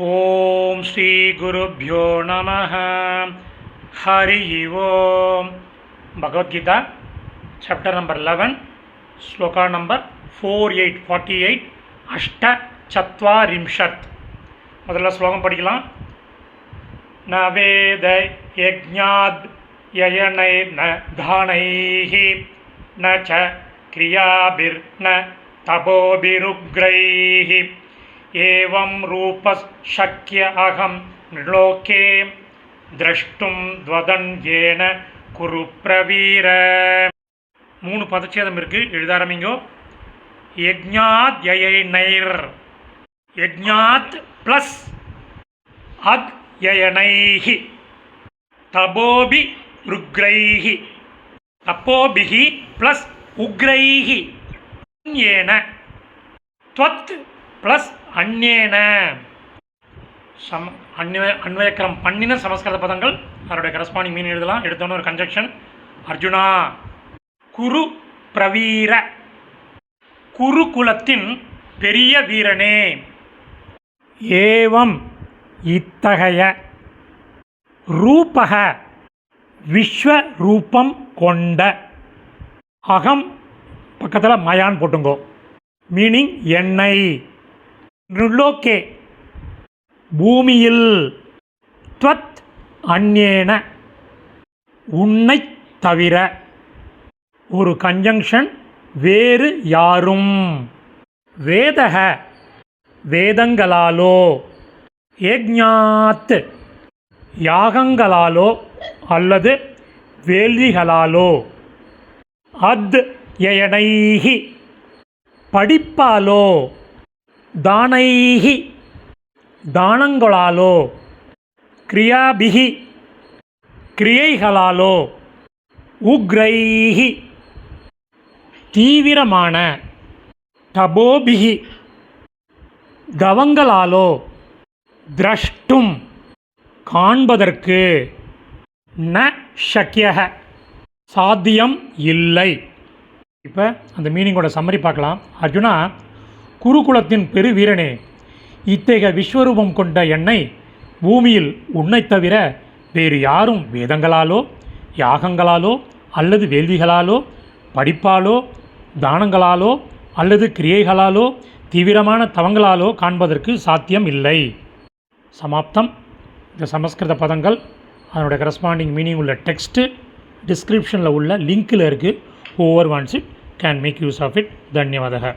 ॐ श्रीगुरुभ्यो नमः। Hari Om. Bhagavad Gita chapter number eleven shloka number four eight forty eight அஷ்ட சத்வாரிம்ஷத் முதல்ல ஸ்லோகம் படிக்கலாம். ந வேத யஜ்ஞாத் யயனை ந தானைஹி ந ச கிரியாபிர் ந தபோபிருக்ரைஹி एवं रूपशक्य अहं नृलोके द्रष्टुं द्वदन्येन குரு பிரவீர மூணு பதச்சேதம் இருக்குது எழுத ஆரம்பிங்கோ யஜ்ஞாத் யயனைர் யஜ்ஞாத் ப்ளஸ் அத் யயனைஹி தபோபி ருக்ரைஹி தப்போபிஹி ப்ளஸ் உக்ரைஹி அந்யேன त्वत् ப்ளஸ் அந்நேன சம அன்வய அன்வயக்கரம் பண்ணின சமஸ்கிருத பதங்கள். அதனுடைய கரஸ்பாண்டிங் மீன் எழுதலாம். எடுத்தோன்னு ஒரு கன்ஜெக்ஷன் அர்ஜுனா குரு பிரவீர குருகுலத்தின் பெரிய வீரனே. ஏவம் இத்தகைய ரூபக விஸ்வரூபம் கொண்ட அகம் பக்கத்தில் மயான் போட்டுங்கோ. மீனிங் என்னை. நுல்லோக்கே பூமியில் துவத் அந்நேன. உன்னை தவிர ஒரு கன்ஜங்ஷன் வேறு யாரும். வேதக வேதங்களாலோ ஏக்ஞாத் யாகங்களாலோ அல்லது வேள்விகளாலோ அத் யயனைஹி படிப்பாலோ தானைஹி தானங்களாலோ கிரியாபிகி கிரியைகளாலோ உக்ரைஹி தீவிரமான தபோபிகி தவங்களாலோ திரஷ்டும் காண்பதற்கு ந ஷக்கியக சாத்தியம் இல்லை. இப்போ அந்த மீனிங்கோட சம்மரி பார்க்கலாம். அர்ஜுனா குருகுலத்தின் பெரு வீரனே இத்தகைய விஸ்வரூபம் கொண்ட என்னை பூமியில் உன்னைத் தவிர வேறு யாரும் வேதங்களாலோ யாகங்களாலோ அல்லது வேள்விகளாலோ படிப்பாலோ தானங்களாலோ அல்லது கிரியைகளாலோ தீவிரமான தவங்களாலோ காண்பதற்கு சாத்தியம் இல்லை. சமாப்தம். இந்த சமஸ்கிருத பதங்கள் அதனுடைய கரஸ்பாண்டிங் மீனிங் உள்ள டெக்ஸ்ட்டு டிஸ்கிரிப்ஷனில் உள்ள லிங்க்கில் இருக்குது over once it can make use of it தன்யவாதக.